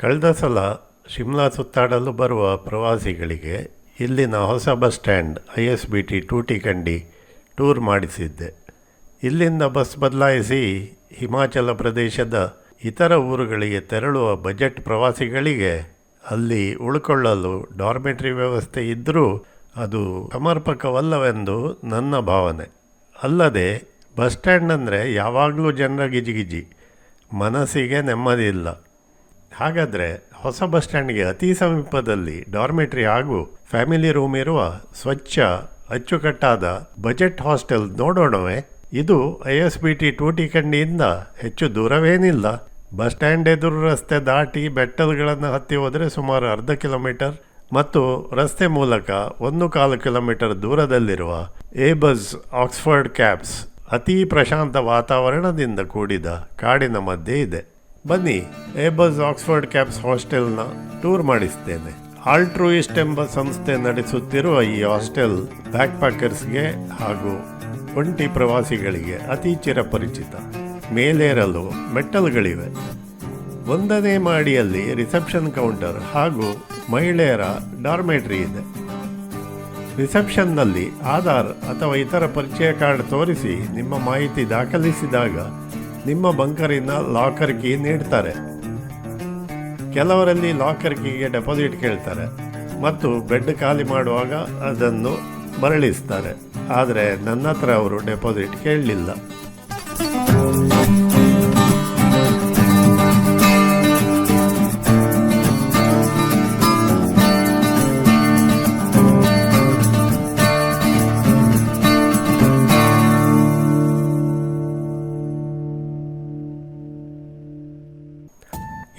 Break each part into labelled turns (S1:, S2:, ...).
S1: ಕಳೆದ ಸಲ ಶಿಮ್ಲಾ ಸುತ್ತಾಡಲು ಬರುವ ಪ್ರವಾಸಿಗಳಿಗೆ ಇಲ್ಲಿನ ಹೊಸ bus stand I S B T Tutikandi tour ಮಾಡಿಸಿದ್ದೆ. ಇಲ್ಲಿಂದ ಬಸ್ ಬದಲಾಯಿಸಿ ಹಿಮಾಚಲ ಪ್ರದೇಶದ ಇತರ ಊರುಗಳಿಗೆ ತೆರಳುವ ಬಜೆಟ್ ಪ್ರವಾಸಿಗಳಿಗೆ ಅಲ್ಲಿ ಉಳ್ಕೊಳ್ಳಲು ಡಾರ್ಮೆಟ್ರಿ ವ್ಯವಸ್ಥೆ ಇದ್ದರೂ ಅದು ಸಮರ್ಪಕವಲ್ಲವೆಂದು ನನ್ನ ಭಾವನೆ. ಅಲ್ಲದೆ ಬಸ್ ಸ್ಟ್ಯಾಂಡ್ ಅಂದರೆ ಯಾವಾಗಲೂ ಜನರ ಗಿಜಿಗಿಜಿ, ಮನಸ್ಸಿಗೆ ನೆಮ್ಮದಿ ಇಲ್ಲ. ಹಾಗಾದರೆ ಹೊಸ ಬಸ್ ಸ್ಟ್ಯಾಂಡ್ಗೆ ಅತಿ ಸಮೀಪದಲ್ಲಿ ಡಾರ್ಮೆಟ್ರಿ ಹಾಗೂ ಫ್ಯಾಮಿಲಿ ರೂಮ್ ಇರುವ ಸ್ವಚ್ಛ, ಅಚ್ಚುಕಟ್ಟಾದ ಬಜೆಟ್ ಹಾಸ್ಟೆಲ್ ನೋಡೋಣವೇ. ಇದು ಐ ಎಸ್ ಬಿ ಟಿ ಟೂಟಿ ಕಂಡಿಯಿಂದ ಹೆಚ್ಚು ದೂರವೇನಿಲ್ಲ. ಬಸ್ ಸ್ಟ್ಯಾಂಡ್ ಎದುರು ರಸ್ತೆ ದಾಟಿ ಬೆಟ್ಟಗಳನ್ನು ಹತ್ತಿ ಹೋದರೆ ಸುಮಾರು ಅರ್ಧ ಕಿಲೋಮೀಟರ್ ಮತ್ತು ರಸ್ತೆ ಮೂಲಕ ಒಂದು ಕಾಲು ಕಿಲೋಮೀಟರ್ ದೂರದಲ್ಲಿರುವ ಏಬಸ್ ಆಕ್ಸ್ಫರ್ಡ್ ಕ್ಯಾಬ್ಸ್ ಅತಿ ಪ್ರಶಾಂತ ವಾತಾವರಣದಿಂದ ಕೂಡಿದ ಕಾಡಿನ ಮಧ್ಯೆ ಇದೆ. ಬನ್ನಿ ಏಬಸ್ ಆಕ್ಸ್ಫರ್ಡ್ ಕ್ಯಾಪ್ಸ್ ಹಾಸ್ಟೆಲ್ನ ಟೂರ್ ಮಾಡಿಸ್ತೇನೆ. ಆಲ್ಟ್ರೂಯಿಸ್ಟ್ ಎಂಬ ಸಂಸ್ಥೆ ನಡೆಸುತ್ತಿರುವ ಈ ಹಾಸ್ಟೆಲ್ ಬ್ಯಾಕ್ ಪ್ಯಾಕರ್ಸ್ಗೆ ಹಾಗೂ ಒಂಟಿ ಪ್ರವಾಸಿಗಳಿಗೆ ಅತಿ ಚಿರಪರಿಚಿತ. ಮೇಲೇರಲು ಮೆಟ್ಟಲುಗಳಿವೆ. ಒಂದನೇ ಮಾಡಿಯಲ್ಲಿ ರಿಸೆಪ್ಷನ್ ಕೌಂಟರ್ ಹಾಗೂ ಮಹಿಳೆಯರ ಡಾರ್ಮೆಟ್ರಿ ಇದೆ. ರಿಸೆಪ್ಷನ್ನಲ್ಲಿ ಆಧಾರ್ ಅಥವಾ ಇತರ ಪರಿಚಯ ಕಾರ್ಡ್ ತೋರಿಸಿ ನಿಮ್ಮ ಮಾಹಿತಿ ದಾಖಲಿಸಿದಾಗ ನಿಮ್ಮ ಬಂಕರಿನ ಲಾಕರ್ ಕೀ ನೀಡ್ತಾರೆ. ಕೆಲವರಲ್ಲಿ ಲಾಕರ್ ಕೀಗೆ ಡೆಪಾಸಿಟ್ ಕೇಳ್ತಾರೆ ಮತ್ತು ಬೆಡ್ ಖಾಲಿ ಮಾಡುವಾಗ ಅದನ್ನು ಮರಳಿಸ್ತಾರೆ. ಆದರೆ ನನ್ನ ಹತ್ರ ಅವರು ಡೆಪಾಸಿಟ್ ಕೇಳಲಿಲ್ಲ.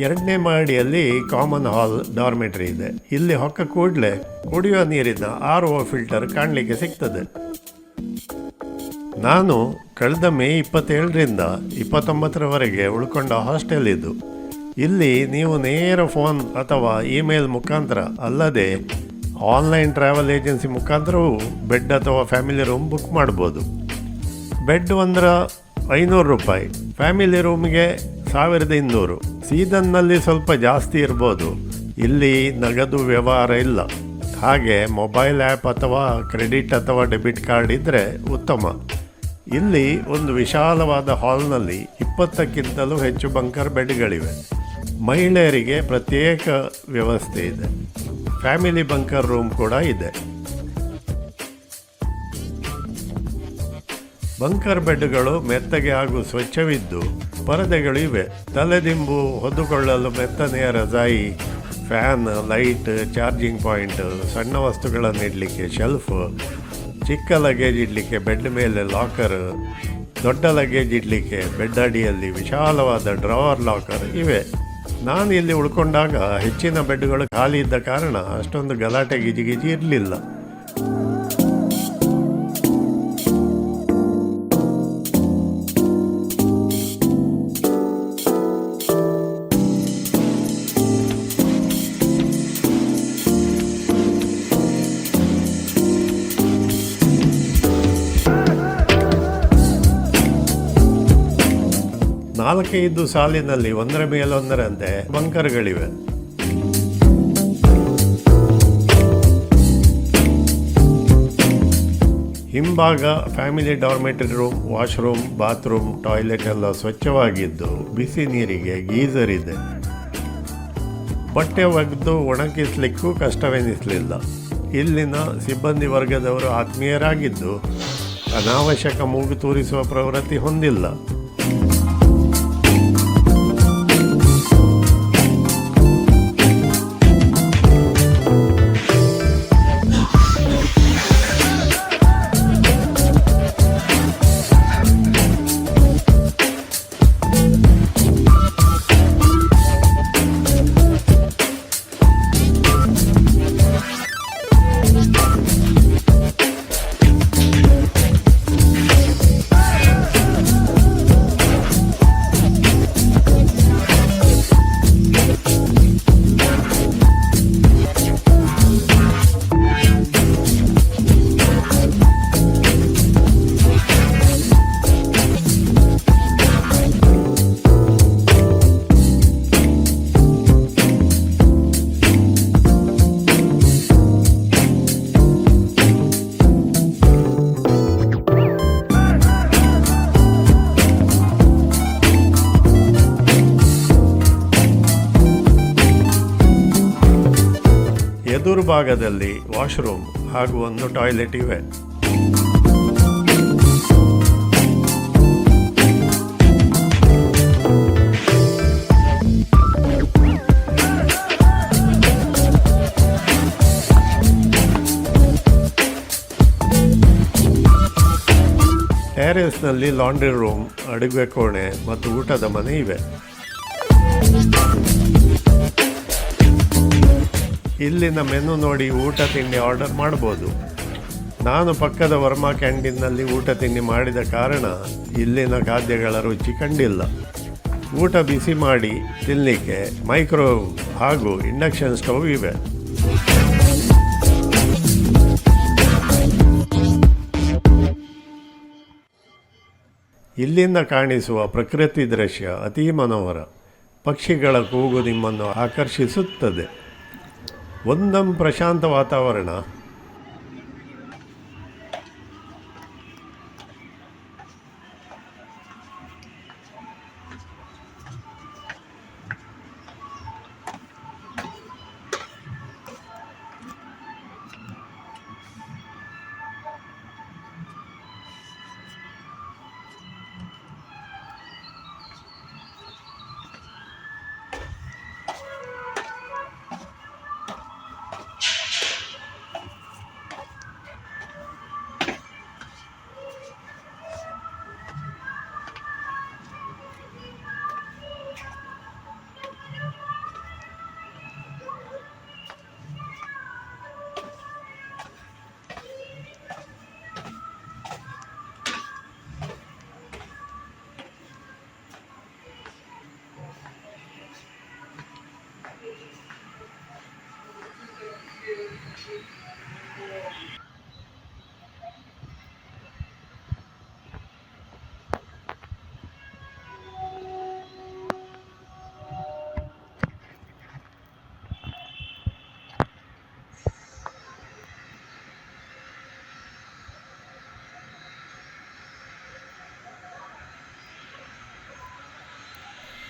S1: ಎರಡನೇ ಮಹಡಿಯಲ್ಲಿ ಕಾಮನ್ ಹಾಲ್ ಡಾರ್ಮೆಟ್ರಿ ಇದೆ. ಇಲ್ಲಿ ಹೊಕ್ಕ ಕೂಡಲೇ ಕುಡಿಯುವ ನೀರಿನ ಆರ್ ಓ ಫಿಲ್ಟರ್ ಕಾಣಲಿಕ್ಕೆ ಸಿಗ್ತದೆ. ನಾನು ಕಳೆದ ಮೇ ಇಪ್ಪತ್ತೇಳರಿಂದ ಇಪ್ಪತ್ತೊಂಬತ್ತರವರೆಗೆ ಉಳ್ಕೊಂಡ ಹಾಸ್ಟೆಲ್ ಇದು. ಇಲ್ಲಿ ನೀವು ನೇರ ಫೋನ್ ಅಥವಾ ಇಮೇಲ್ ಮುಖಾಂತರ ಅಲ್ಲದೆ ಆನ್ಲೈನ್ ಟ್ರಾವೆಲ್ ಏಜೆನ್ಸಿ ಮುಖಾಂತರವೂ ಬೆಡ್ ಅಥವಾ ಫ್ಯಾಮಿಲಿ ರೂಮ್ ಬುಕ್ ಮಾಡ್ಬೋದು. ಬೆಡ್ ಒಂದರ ಐನೂರು ರೂಪಾಯಿ. ಫ್ಯಾಮಿಲಿ ರೂಮ್ಗೆ ಸಾವಿರದ ಇನ್ನೂರು. ಸೀಸನ್ನಲ್ಲಿ ಸ್ವಲ್ಪ ಜಾಸ್ತಿ ಇರ್ಬೋದು. ಇಲ್ಲಿ ನಗದು ವ್ಯವಹಾರ ಇಲ್ಲ. ಹಾಗೆ ಮೊಬೈಲ್ ಆ್ಯಪ್ ಅಥವಾ ಕ್ರೆಡಿಟ್ ಅಥವಾ ಡೆಬಿಟ್ ಕಾರ್ಡ್ ಇದ್ದರೆ ಉತ್ತಮ. ಇಲ್ಲಿ ಒಂದು ವಿಶಾಲವಾದ ಹಾಲ್ನಲ್ಲಿ ಇಪ್ಪತ್ತಕ್ಕಿಂತಲೂ ಹೆಚ್ಚು ಬಂಕರ್ ಬೆಡ್ಗಳಿವೆ. ಮಹಿಳೆಯರಿಗೆ ಪ್ರತ್ಯೇಕ ವ್ಯವಸ್ಥೆ ಇದೆ. ಫ್ಯಾಮಿಲಿ ಬಂಕರ್ ರೂಮ್ ಕೂಡ ಇದೆ. ಬಂಕರ್ ಬೆಡ್ಗಳು ಮೆತ್ತಗೆ ಹಾಗೂ ಸ್ವಚ್ಛವಿದ್ದು ಪರದೆಗಳು ಇವೆ ತಲೆದಿಂಬು ಹೊದ್ದುಕೊಳ್ಳಲು ಮೆತ್ತನೆಯ ರಜಾಯಿ, ಫ್ಯಾನ್, ಲೈಟ್, ಚಾರ್ಜಿಂಗ್ ಪಾಯಿಂಟ್, ಸಣ್ಣ ವಸ್ತುಗಳನ್ನು ಇಡಲಿಕ್ಕೆ ಶೆಲ್ಫ್, ಚಿಕ್ಕ ಲಗೇಜ್ ಇಡಲಿಕ್ಕೆ ಬೆಡ್ ಮೇಲೆ ಲಾಕರ್, ದೊಡ್ಡ ಲಗೇಜ್ ಇಡಲಿಕ್ಕೆ ಬೆಡ್ ಅಡಿಯಲ್ಲಿ ವಿಶಾಲವಾದ ಡ್ರಾವರ್ ಲಾಕರ್ ಇವೆ. ನಾನು ಇಲ್ಲಿ ಉಳ್ಕೊಂಡಾಗ ಹೆಚ್ಚಿನ ಬೆಡ್ಗಳು ಖಾಲಿ ಇದ್ದ ಕಾರಣ ಅಷ್ಟೊಂದು ಗಲಾಟೆ ಗಿಜಿಗಿಜಿ ಇರಲಿಲ್ಲ. ನಾಲ್ಕೈದು ಸಾಲಿನಲ್ಲಿ ಒಂದರ ಮೇಲೊಂದರಂತೆ ಬಂಕರ್ಗಳಿವೆ. ಹಿಂಭಾಗ family dormitory room, washroom, bathroom, toilet ಎಲ್ಲ ಸ್ವಚ್ಛವಾಗಿದ್ದು ಬಿಸಿ ನೀರಿಗೆ ಗೀಸರ್ ಇದೆ ಬಟ್ಟೆ ಒಗೆದು ಒಣಗಿಸ್ಲಿಕ್ಕೂ ಕಷ್ಟವೆನಿಸಲಿಲ್ಲ. ಇಲ್ಲಿನ ಸಿಬ್ಬಂದಿ ವರ್ಗದವರು ಆತ್ಮೀಯರಾಗಿದ್ದು ಅನಾವಶ್ಯಕ ಮೂಗು ತೂರಿಸುವ ಪ್ರವೃತ್ತಿ ಹೊಂದಿಲ್ಲ. ಎದುರು ಭಾಗದಲ್ಲಿ ವಾಶ್ರೂಮ್ ಹಾಗೂ ಒಂದು ಟಾಯ್ಲೆಟ್ ಇವೆ. ಟೆರೆಸ್ನಲ್ಲಿ ಲಾಂಡ್ರಿ ರೂಮ್ ಅಡುಗೆ ಕೋಣೆ ಮತ್ತು ಊಟದ ಮನೆ ಇವೆ. ಇಲ್ಲಿನ ಮೆನು ನೋಡಿ ಊಟ ತಿಂಡಿ ಆರ್ಡರ್ ಮಾಡ್ಬೋದು. ನಾನು ಪಕ್ಕದ ವರ್ಮಾ ಕ್ಯಾಂಟೀನ್ನಲ್ಲಿ ಊಟ ತಿಂಡಿ ಮಾಡಿದ ಕಾರಣ ಇಲ್ಲಿನ ಖಾದ್ಯಗಳ ರುಚಿ ಕಂಡಿಲ್ಲ. ಊಟ ಬಿಸಿ ಮಾಡಿ ತಿನ್ನಲಿಕ್ಕೆ ಮೈಕ್ರೋವೇವ್ ಹಾಗೂ ಇಂಡಕ್ಷನ್ ಸ್ಟವ್ ಇವೆ. ಇಲ್ಲಿಂದ ಕಾಣಿಸುವ ಪ್ರಕೃತಿ ದೃಶ್ಯ ಅತೀ ಮನೋಹರ. ಪಕ್ಷಿಗಳ ಕೂಗು ನಿಮ್ಮನ್ನು ಆಕರ್ಷಿಸುತ್ತದೆ. ಒಂದಂ ಪ್ರಶಾಂತ ವಾತಾವರಣ.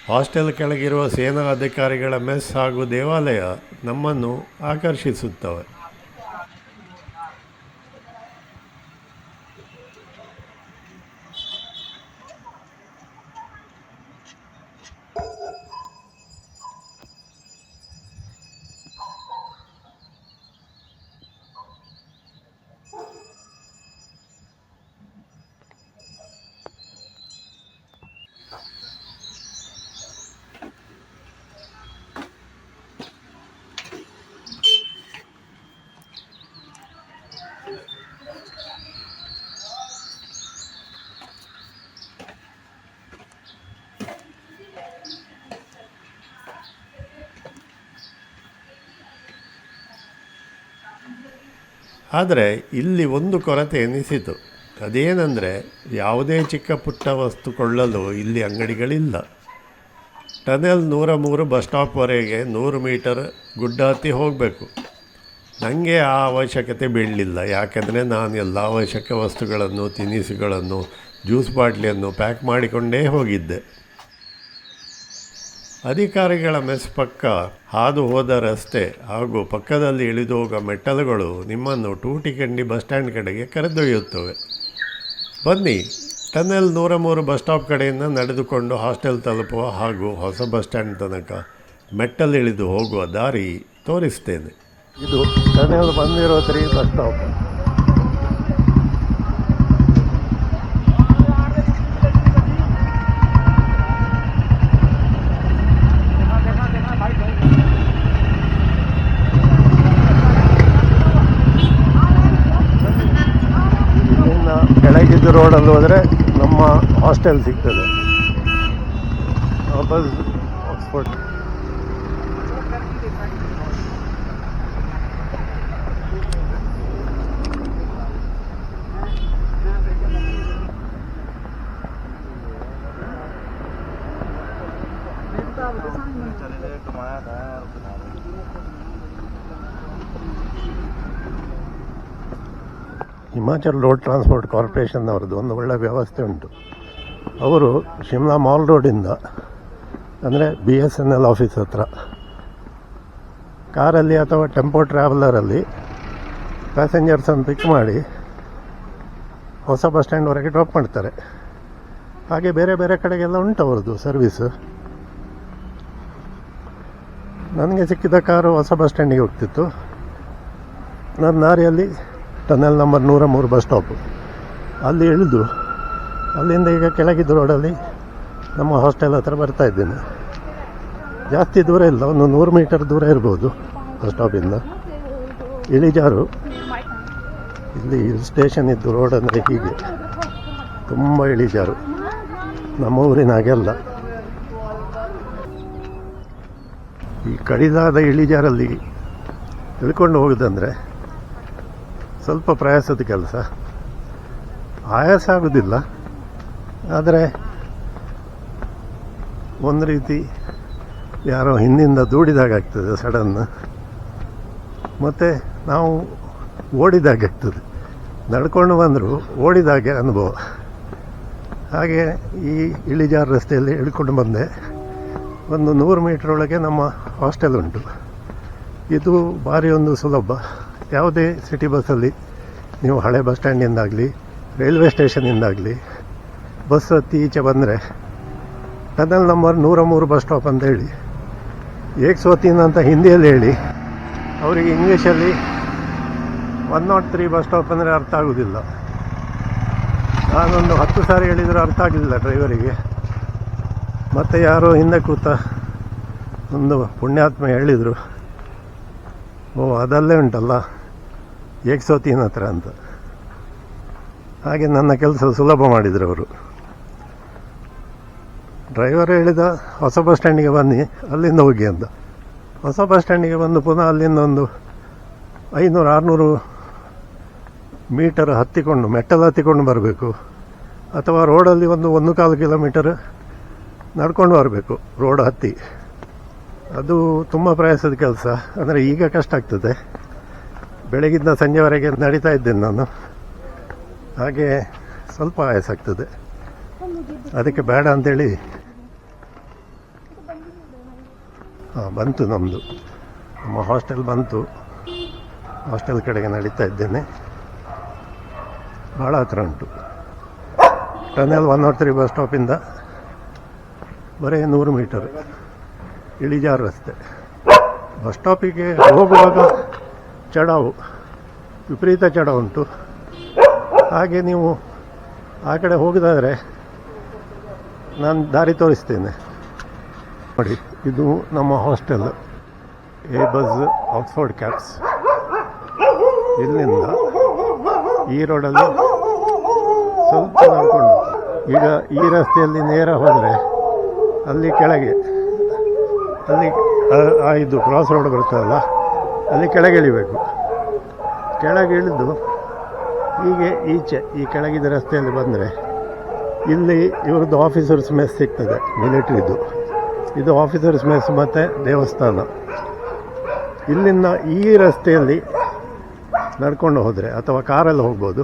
S1: ಹಾಸ್ಟೆಲ್ ಕೆಳಗಿರುವ ಸೇನಾ ಅಧಿಕಾರಿಗಳ ಮೆಸ್ ಹಾಗೂ ದೇವಾಲಯ ನಮ್ಮನ್ನು ಆಕರ್ಷಿಸುತ್ತವೆ. ಆದರೆ ಇಲ್ಲಿ ಒಂದು ಕೊರತೆ ಎನಿಸಿತು. ಅದೇನೆಂದರೆ ಯಾವುದೇ ಚಿಕ್ಕ ಪುಟ್ಟ ವಸ್ತು ಕೊಳ್ಳಲು ಇಲ್ಲಿ ಅಂಗಡಿಗಳಿಲ್ಲ. ಟನೆಲ್ ನೂರ ಮೂರು ಬಸ್ ಸ್ಟಾಪ್ವರೆಗೆ ನೂರು ಮೀಟರ್ ಗುಡ್ಡ ಹತ್ತಿ ಹೋಗಬೇಕು. ನನಗೆ ಆ ಅವಶ್ಯಕತೆ ಬೀಳಲಿಲ್ಲ. ಯಾಕೆಂದರೆ ನಾನು ಎಲ್ಲ ಅವಶ್ಯಕ ವಸ್ತುಗಳನ್ನು, ತಿನಿಸುಗಳನ್ನು, ಜ್ಯೂಸ್ ಬಾಟ್ಲಿಯನ್ನು ಪ್ಯಾಕ್ ಮಾಡಿಕೊಂಡೇ ಹೋಗಿದ್ದೆ. ಅಧಿಕಾರಿಗಳ ಮೆಸ್ ಪಕ್ಕ ಹಾದು ಹೋದ ರಸ್ತೆ ಹಾಗೂ ಪಕ್ಕದಲ್ಲಿ ಇಳಿದು ಹೋಗುವ ಮೆಟ್ಟಲುಗಳು ನಿಮ್ಮನ್ನು ಟೂಟಿಕಂಡಿ ಬಸ್ ಸ್ಟ್ಯಾಂಡ್ ಕಡೆಗೆ ಕರೆದೊಯ್ಯುತ್ತವೆ. ಬನ್ನಿ, ಟನೆಲ್ ನೂರ ಮೂರು ಬಸ್ ಸ್ಟಾಪ್ ಕಡೆಯಿಂದ ನಡೆದುಕೊಂಡು ಹಾಸ್ಟೆಲ್ ತಲುಪುವ ಹಾಗೂ ಹೊಸ ಬಸ್ ಸ್ಟ್ಯಾಂಡ್ ತನಕ ಮೆಟ್ಟಲಿಳಿದು ಹೋಗುವ ದಾರಿ ತೋರಿಸ್ತೇನೆ. ಇದು ಟನೆಲ್ ಬಂದಿರೋ ತ್ರೀ ಬಸ್ ಸ್ಟಾಪ್ ಕೆಳಗಿದ್ದು ರೋಡಲ್ಲಿ ಹೋದರೆ ನಮ್ಮ ಹಾಸ್ಟೆಲ್ ಸಿಗ್ತದೆ. ವಾಪಸ್ Oxford. Himachal road transport corporation ಅವ್ರದ್ದು ಒಂದು ಒಳ್ಳೆ ವ್ಯವಸ್ಥೆ ಉಂಟು. ಅವರು ಶಿಮ್ಲಾ ಮಾಲ್ ರೋಡಿಂದ, ಅಂದರೆ B S N L office ಹತ್ರ, ಕಾರಲ್ಲಿ ಅಥವಾ ಟೆಂಪೋ ಟ್ರಾವೆಲರಲ್ಲಿ ಪ್ಯಾಸೆಂಜರ್ಸನ್ನು ಪಿಕ್ ಮಾಡಿ ಹೊಸ ಬಸ್ ಸ್ಟ್ಯಾಂಡ್ವರೆಗೆ ಡ್ರಾಪ್ ಮಾಡ್ತಾರೆ. ಹಾಗೆ ಬೇರೆ ಬೇರೆ ಕಡೆಗೆಲ್ಲ ಉಂಟು ಅವ್ರದ್ದು ಸರ್ವೀಸು ನನಗೆ ಸಿಕ್ಕಿದ ಕಾರು ಹೊಸ ಬಸ್ ಸ್ಟ್ಯಾಂಡಿಗೆ ಹೋಗ್ತಿತ್ತು. ನನ್ನ ದಾರಿಯಲ್ಲಿ ಟನಲ್ ನಂಬರ್ ನೂರ ಮೂರು ಬಸ್ ಸ್ಟಾಪು. ಅಲ್ಲಿ ಇಳಿದು, ಅಲ್ಲಿಂದ ಈಗ ಕೆಳಗಿದ್ದ ರೋಡಲ್ಲಿ ನಮ್ಮ ಹಾಸ್ಟೆಲ್ ಹತ್ರ ಬರ್ತಾ ಇದ್ದೇನೆ. ಜಾಸ್ತಿ ದೂರ ಇಲ್ಲ, ಒಂದು ನೂರು ಮೀಟರ್ ದೂರ ಇರ್ಬೋದು ಬಸ್ ಸ್ಟಾಪಿಂದ. ಇಳಿಜಾರು. ಇಲ್ಲಿ ಸ್ಟೇಷನ್ ಇದ್ದು ರೋಡ್ ಅಂದರೆ ಹೀಗೆ. ತುಂಬ ಇಳಿಜಾರು. ನಮ್ಮ ಊರಿನ ಹಾಗೆ ಅಲ್ಲ ಈ ಕಡಿದಾದ ಇಳಿಜಾರಲ್ಲಿ ತಿಳ್ಕೊಂಡು ಹೋಗೋದಂದರೆ ಸ್ವಲ್ಪ ಪ್ರಯಾಸದ ಕೆಲಸ. ಆಯಾಸ ಆಗೋದಿಲ್ಲ. ಆದರೆ ಒಂದು ರೀತಿ ಯಾರೋ ಹಿಂದಿಂದ ದೂಡಿದಾಗ ಆಗ್ತದೆ ಸಡನ್. ಮತ್ತು ನಾವು ಓಡಿದಾಗೆ ಆಗ್ತದೆ ನಡ್ಕೊಂಡು ಬಂದರೂ ಓಡಿದಾಗೆ ಅನುಭವ. ಹಾಗೆ ಈ ಇಳಿಜಾರು ರಸ್ತೆಯಲ್ಲಿ ಇಳ್ಕೊಂಡು ಬಂದೆ. ಒಂದು ನೂರು ಮೀಟ್ರ್ ಒಳಗೆ ನಮ್ಮ ಹಾಸ್ಟೆಲ್ ಉಂಟು. ಇದು ಭಾರಿ ಒಂದು ಸುಲಭ. ಯಾವುದೇ ಸಿಟಿ ಬಸ್ಸಲ್ಲಿ ನೀವು ಹಳೆ ಬಸ್ ಸ್ಟ್ಯಾಂಡಿಂದಾಗಲಿ ರೈಲ್ವೆ ಸ್ಟೇಷನಿಂದಾಗಲಿ ಬಸ್ ಹತ್ತಿ ಈಚೆ ಬಂದರೆ ಟನಲ್ ನಂಬರ್ ನೂರ ಮೂರು ಬಸ್ ಸ್ಟಾಪ್ ಅಂತ ಹೇಳಿ ಏಕ್ ಸೋತಿನ ಅಂತ ಹಿಂದಿಯಲ್ಲಿ ಹೇಳಿ, ಅವರಿಗೆ ಇಂಗ್ಲೀಷಲ್ಲಿ one nought three bus stop ಅಂದರೆ ಅರ್ಥ ಆಗೋದಿಲ್ಲ. ನಾನೊಂದು ಹತ್ತು ಸಾರಿ ಹೇಳಿದರೂ ಅರ್ಥ ಆಗಲಿಲ್ಲ ಡ್ರೈವರಿಗೆ ಮತ್ತು ಯಾರೋ ಹಿಂದೆ ಕೂತ ಒಂದು ಪುಣ್ಯಾತ್ಮ ಹೇಳಿದರು, ಓ ಅದಲ್ಲೇ ಉಂಟಲ್ಲ. ಏಕ್ಸೋತೀನ್ ಹತ್ರ ಅಂತ. ಹಾಗೆ ನನ್ನ ಕೆಲಸ ಸುಲಭ ಮಾಡಿದರು ಅವರು. ಡ್ರೈವರ್ ಹೇಳಿದ, ಹೊಸ ಬಸ್ ಸ್ಟ್ಯಾಂಡಿಗೆ ಬನ್ನಿ, ಅಲ್ಲಿಂದ ಹೋಗಿ ಅಂತ. ಹೊಸ ಬಸ್ ಸ್ಟ್ಯಾಂಡಿಗೆ ಬಂದು ಪುನಃ ಅಲ್ಲಿಂದ ಒಂದು ಐನೂರು, ಆರುನೂರು ಮೀಟರ್ ಹತ್ತಿಕೊಂಡು, ಮೆಟ್ಟಲು ಹತ್ತಿಕೊಂಡು ಬರಬೇಕು. ಅಥವಾ ರೋಡಲ್ಲಿ ಒಂದು ಒಂದು ಕಾಲು ಕಿಲೋಮೀಟರ್ ನಡ್ಕೊಂಡು ಬರಬೇಕು ರೋಡ್ ಹತ್ತಿ. ಅದು ತುಂಬ ಪ್ರಯಾಸದ ಕೆಲಸ. ಅಂದರೆ ಈಗ ಕಷ್ಟ ಆಗ್ತದೆ. ಬೆಳಗಿಂದ ಸಂಜೆವರೆಗೆ ನಡೀತಾ ಇದ್ದೇನೆ ನಾನು. ಹಾಗೆ ಸ್ವಲ್ಪ ಆಯಾಸ ಆಗ್ತದೆ. ಅದಕ್ಕೆ ಬೇಡ ಅಂತೇಳಿ. ಹಾಂ, ಬಂತು ನಮ್ಮದು ನಮ್ಮ ಹಾಸ್ಟೆಲ್ ಬಂತು. ಹಾಸ್ಟೆಲ್ ಕಡೆಗೆ ನಡೀತಾ ಇದ್ದೇನೆ. ಭಾಳ ಹತ್ರ ಉಂಟು. Tunnel one nought three bus ಸ್ಟಾಪಿಂದ ಬರೀ ನೂರು ಮೀಟರ್. ಇಳಿಜಾರು ರಸ್ತೆ. ಬಸ್ ಸ್ಟಾಪಿಗೆ ಹೋಗುವಾಗ ಚಡಾವು, ವಿಪರೀತ ಚಡ ಉಂಟು ಹಾಗೆ ನೀವು ಆ ಕಡೆ ಹೋಗೋದಾದರೆ ನಾನು ದಾರಿ ತೋರಿಸ್ತೇನೆ. ನೋಡಿ, ಇದು ನಮ್ಮ hostel. A bus, Oxford caps ಇಲ್ಲಿಂದ ಈ ರೋಡಲ್ಲಿ ಸ್ವಲ್ಪ ನಡ್ಕೊಂಡು. ಈಗ ಈ ರಸ್ತೆಯಲ್ಲಿ ನೇರ ಹೋದರೆ ಅಲ್ಲಿ ಕೆಳಗೆ, ಅಲ್ಲಿ ಇದು ಕ್ರಾಸ್ ರೋಡ್ ಬರ್ತದಲ್ಲ ಅಲ್ಲಿ ಕೆಳಗೆ ಕೆಳಗಿಳಿದು ಹೀಗೆ ಈಚೆ, ಈ ಕೆಳಗಿದ ರಸ್ತೆಯಲ್ಲಿ ಬಂದರೆ ಇಲ್ಲಿ ಇವ್ರದ್ದು ಆಫೀಸರ್ಸ್ ಮೆಸ್ ಸಿಗ್ತದೆ, ಮಿಲಿಟ್ರಿದು. ಇದು ಆಫೀಸರ್ಸ್ ಮೆಸ್ ಮತ್ತು ದೇವಸ್ಥಾನ. ಇಲ್ಲಿಂದ ಈ ರಸ್ತೆಯಲ್ಲಿ ನಡ್ಕೊಂಡು ಹೋದರೆ ಅಥವಾ ಕಾರಲ್ಲಿ ಹೋಗ್ಬೋದು,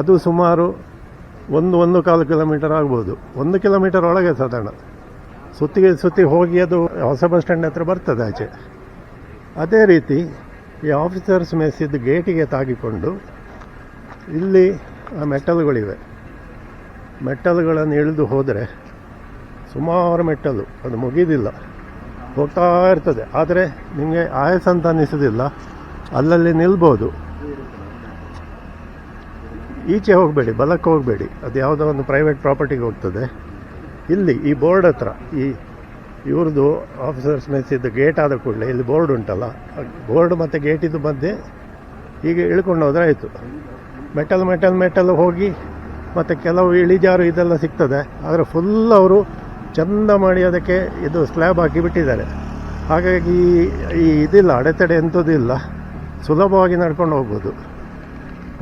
S1: ಅದು ಸುಮಾರು ಒಂದು ಒಂದು ಕಾಲು ಕಿಲೋಮೀಟರ್ ಆಗ್ಬೋದು. ಒಂದು ಕಿಲೋಮೀಟರ್ ಒಳಗೆ ಸಾಧಾರಣ. ಸುತ್ತಿಗೆ ಸುತ್ತಿ ಹೋಗಿ ಅದು ಹೊಸ ಬಸ್ ಸ್ಟ್ಯಾಂಡ್ ಹತ್ರ ಬರ್ತದೆ ಆಚೆ. ಅದೇ ರೀತಿ ಈ ಆಫೀಸರ್ಸ್ ಮೆಸ್ಸಿದ್ದು ಗೇಟಿಗೆ ತಾಗಿಕೊಂಡು ಇಲ್ಲಿ ಆ ಮೆಟ್ಟಲುಗಳಿವೆ. ಮೆಟ್ಟಲುಗಳನ್ನು ಇಳಿದು ಹೋದರೆ ಸುಮಾರು ಮೆಟ್ಟಲು, ಅದು ಮುಗಿದಿಲ್ಲ. ಹೋಗ್ತಾ ಇರ್ತದೆ. ಆದರೆ ನಿಮಗೆ ಆಯಸ್ ಅಂತ ಅನ್ನಿಸೋದಿಲ್ಲ ಅಲ್ಲಲ್ಲಿ ನಿಲ್ಬೋದು. ಈಚೆ ಹೋಗಬೇಡಿ, ಬಲಕ್ಕೆ ಹೋಗಬೇಡಿ. ಅದು ಯಾವುದೋ ಒಂದು ಪ್ರೈವೇಟ್ ಪ್ರಾಪರ್ಟಿಗೆ ಹೋಗ್ತದೆ. ಇಲ್ಲಿ ಈ ಬೋರ್ಡ್ ಹತ್ರ ಈ ಇವ್ರದ್ದು ಆಫೀಸರ್ಸ್ ಮೆಸ್ಸಿದ್ದು ಗೇಟ್ ಆದ ಕೂಡಲೇ ಇಲ್ಲಿ ಬೋರ್ಡ್ ಉಂಟಲ್ಲ ಬೋರ್ಡ್ ಮತ್ತು ಗೇಟಿದ್ದು ಮಧ್ಯೆ ಹೀಗೆ ಇಳ್ಕೊಂಡು ಹೋದರೆ ಆಯಿತು ಮೆಟಲ್ ಮೆಟಲ್ ಮೆಟಲ್ ಹೋಗಿ ಮತ್ತು ಕೆಲವು ಇಳಿಜಾರು ಇದೆಲ್ಲ ಸಿಗ್ತದೆ. ಆದರೆ ಫುಲ್ ಅವರು ಚಂದ ಮಾಡಿ ಅದಕ್ಕೆ ಇದು ಸ್ಲ್ಯಾಬ್ ಹಾಕಿ ಬಿಟ್ಟಿದ್ದಾರೆ. ಹಾಗಾಗಿ ಈ ಇದಿಲ್ಲ, ಅಡೆತಡೆ ಎಂಥದ್ದಿಲ್ಲ ಸುಲಭವಾಗಿ ನಡ್ಕೊಂಡು ಹೋಗ್ಬೋದು.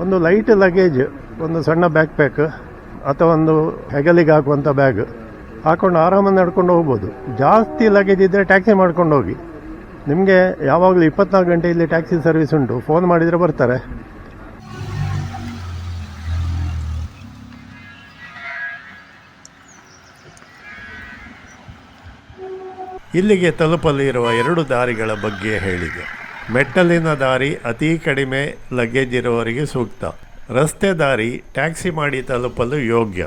S1: ಒಂದು ಲೈಟ್ ಲಗೇಜ್ ಒಂದು ಸಣ್ಣ ಬ್ಯಾಕ್ ಪ್ಯಾಕ್ ಅಥವಾ ಒಂದು ಹೆಗಲಿಗೆ ಹಾಕುವಂಥ ಬ್ಯಾಗ್ ಹಾಕೊಂಡು ಆರಾಮಾಗಿ ನಡ್ಕೊಂಡು ಹೋಗ್ಬೋದು. ಜಾಸ್ತಿ ಲಗೇಜ್ ಇದ್ದರೆ ಟ್ಯಾಕ್ಸಿ ಮಾಡ್ಕೊಂಡು ಹೋಗಿ. ನಿಮಗೆ ಯಾವಾಗಲೂ ಇಪ್ಪತ್ನಾಲ್ಕು ಗಂಟೆ ಇಲ್ಲಿ ಟ್ಯಾಕ್ಸಿ ಸರ್ವಿಸ್ ಉಂಟು. ಫೋನ್ ಮಾಡಿದರೆ ಬರ್ತಾರೆ. ಇಲ್ಲಿಗೆ ತಲುಪಲಿರುವ ಎರಡು ದಾರಿಗಳ ಬಗ್ಗೆ ಹೇಳಿದೆ. ಮೆಟ್ಟಲಿನ ದಾರಿ ಅತಿ ಕಡಿಮೆ ಲಗೇಜ್ ಇರುವವರಿಗೆ ಸೂಕ್ತ. ರಸ್ತೆ ದಾರಿ ಟ್ಯಾಕ್ಸಿ ಮಾಡಿ ತಲುಪಲು ಯೋಗ್ಯ.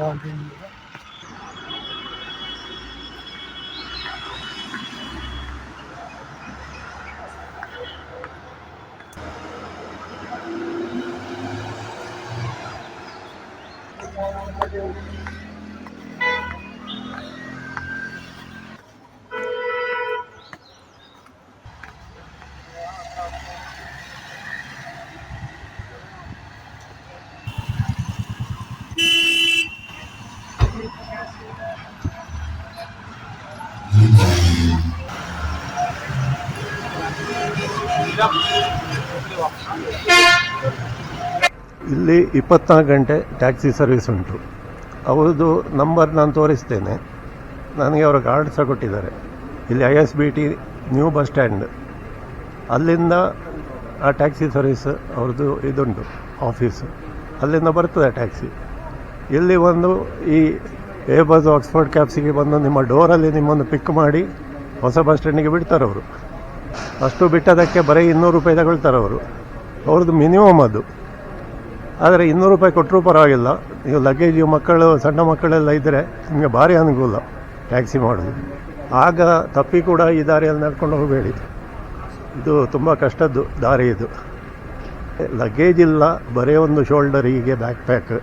S1: ಇಲ್ಲಿ ಇಪ್ಪತ್ನಾಲ್ಕು ಗಂಟೆ ಟ್ಯಾಕ್ಸಿ ಸರ್ವಿಸ್ ಉಂಟು. ಅವರದು ನಂಬರ್ ನಾನು ತೋರಿಸ್ತೇನೆ. ನನಗೆ ಅವರ ಕಾರ್ಡ್ ಸಹ ಕೊಟ್ಟಿದ್ದಾರೆ. ಇಲ್ಲಿ I S B T new bus stand ಅಲ್ಲಿಂದ ಆ ಟ್ಯಾಕ್ಸಿ ಸರ್ವಿಸ್ ಅವ್ರದ್ದು ಇದುಂಟು ಆಫೀಸು ಅಲ್ಲಿಂದ ಬರ್ತದೆ ಟ್ಯಾಕ್ಸಿ. ಇಲ್ಲಿ ಒಂದು ಈ ಎ ಬಸ್ ಆಕ್ಸ್ಫರ್ಡ್ ಕ್ಯಾಬ್ಸಿಗೆ ಬಂದು ನಿಮ್ಮ ಡೋರಲ್ಲಿ ನಿಮ್ಮನ್ನು ಪಿಕ್ ಮಾಡಿ ಹೊಸ ಬಸ್ ಸ್ಟ್ಯಾಂಡಿಗೆ ಬಿಡ್ತಾರೆ ಅವರು. ಅಷ್ಟು ಬಿಟ್ಟದಕ್ಕೆ ಬರೀ ಇನ್ನೂರು ರೂಪಾಯಿ ತಗೊಳ್ತಾರೆ ಅವರು. ಅವ್ರದ್ದು ಮಿನಿಮಮ್ ಅದು. ಆದರೆ ಇನ್ನೂರು ರೂಪಾಯಿ ಕೊಟ್ಟರೂ ಪರವಾಗಿಲ್ಲ. ನೀವು ಲಗೇಜು ಮಕ್ಕಳು, ಸಣ್ಣ ಮಕ್ಕಳೆಲ್ಲ ಇದ್ದರೆ ನಿಮಗೆ ಭಾರಿ ಅನುಕೂಲ ಟ್ಯಾಕ್ಸಿ ಮಾಡೋದು. ಆಗ ತಪ್ಪಿ ಕೂಡ ಈ ದಾರಿಯಲ್ಲಿ ನಡ್ಕೊಂಡು ಹೋಗಬೇಡಿ. ಇದು ತುಂಬ ಕಷ್ಟದ್ದು ದಾರಿ ಇದು. ಲಗೇಜ್ ಇಲ್ಲ, ಬರೇ ಒಂದು ಶೋಲ್ಡರ್ ಹೀಗೆ ಬ್ಯಾಕ್ ಪ್ಯಾಕ್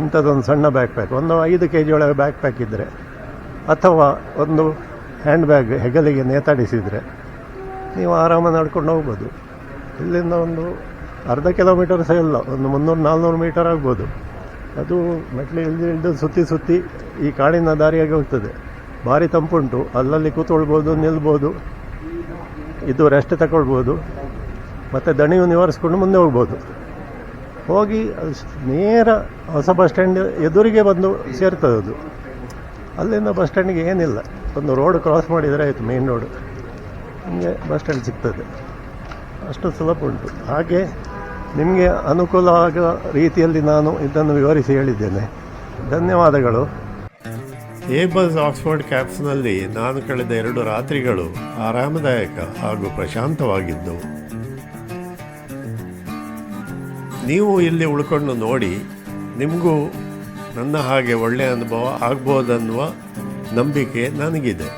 S1: ಇಂಥದ್ದೊಂದು ಸಣ್ಣ ಬ್ಯಾಕ್ ಪ್ಯಾಕ್ ಒಂದು ಐದು ಕೆ ಜಿ ಒಳಗೆ ಬ್ಯಾಕ್ ಪ್ಯಾಕ್ ಇದ್ದರೆ ಅಥವಾ ಒಂದು ಹ್ಯಾಂಡ್ ಬ್ಯಾಗ್ ಹೆಗಲಿಗೆ ನೇತಾಡಿಸಿದರೆ, ನೀವು ಆರಾಮ ನಡ್ಕೊಂಡು ಹೋಗ್ಬೋದು. ಇಲ್ಲಿಂದ ಒಂದು ಅರ್ಧ ಕಿಲೋಮೀಟರ್ ಸಹ ಇಲ್ಲ. ಒಂದು ಮುನ್ನೂರು, ನಾಲ್ನೂರು ಮೀಟರ್ ಆಗ್ಬೋದು. ಅದು ಮೆಟ್ಲು ಇಳಿದು ಇಳಿದು ಸುತ್ತಿ ಸುತ್ತಿ ಈ ಕಾಡಿನ ದಾರಿಯಾಗಿ ಹೋಗ್ತದೆ. ಭಾರಿ ತಂಪುಂಟು. ಅಲ್ಲಲ್ಲಿ ಕೂತ್ಕೊಳ್ಬೋದು, ನಿಲ್ಬೋದು. ಇದು ರೆಸ್ಟ್ ತಗೊಳ್ಬೋದು ಮತ್ತು ದಣಿವು ನಿವಾರಿಸ್ಕೊಂಡು ಮುಂದೆ ಹೋಗ್ಬೋದು. ಹೋಗಿ ನೇರ ಹೊಸ ಬಸ್ ಸ್ಟ್ಯಾಂಡ್ ಎದುರಿಗೆ ಬಂದು ಸೇರ್ತದೆ ಅದು. ಅಲ್ಲಿಂದ ಬಸ್ ಸ್ಟ್ಯಾಂಡಿಗೆ ಏನಿಲ್ಲ. ಒಂದು ರೋಡ್ ಕ್ರಾಸ್ ಮಾಡಿದರೆ ಆಯಿತು ಮೇನ್ ರೋಡ್ ನಿಮಗೆ ಬಸ್ ಸ್ಟ್ಯಾಂಡ್ ಸಿಗ್ತದೆ. ಅಷ್ಟು ಸುಲಭ ಉಂಟು. ಹಾಗೆ ನಿಮಗೆ ಅನುಕೂಲ ಆಗುವ ರೀತಿಯಲ್ಲಿ ನಾನು ಇದನ್ನು ವಿವರಿಸಿ ಹೇಳಿದ್ದೇನೆ. ಧನ್ಯವಾದಗಳು. ಏಬಲ್ಸ್ ಆಕ್ಸ್ಫರ್ಡ್ ಕ್ಯಾಪ್ಸ್ನಲ್ಲಿ ನಾನು ಕಳೆದ ಎರಡು ರಾತ್ರಿಗಳು ಆರಾಮದಾಯಕ ಹಾಗೂ ಪ್ರಶಾಂತವಾಗಿದ್ದವು ನೀವು ಇಲ್ಲಿ ಉಳ್ಕೊಂಡು ನೋಡಿ, ನಿಮಗೂ ನನ್ನ ಹಾಗೆ ಒಳ್ಳೆಯ ಅನುಭವ ಆಗ್ಬೋದನ್ನುವ ನಂಬಿಕೆ ನನಗಿದೆ.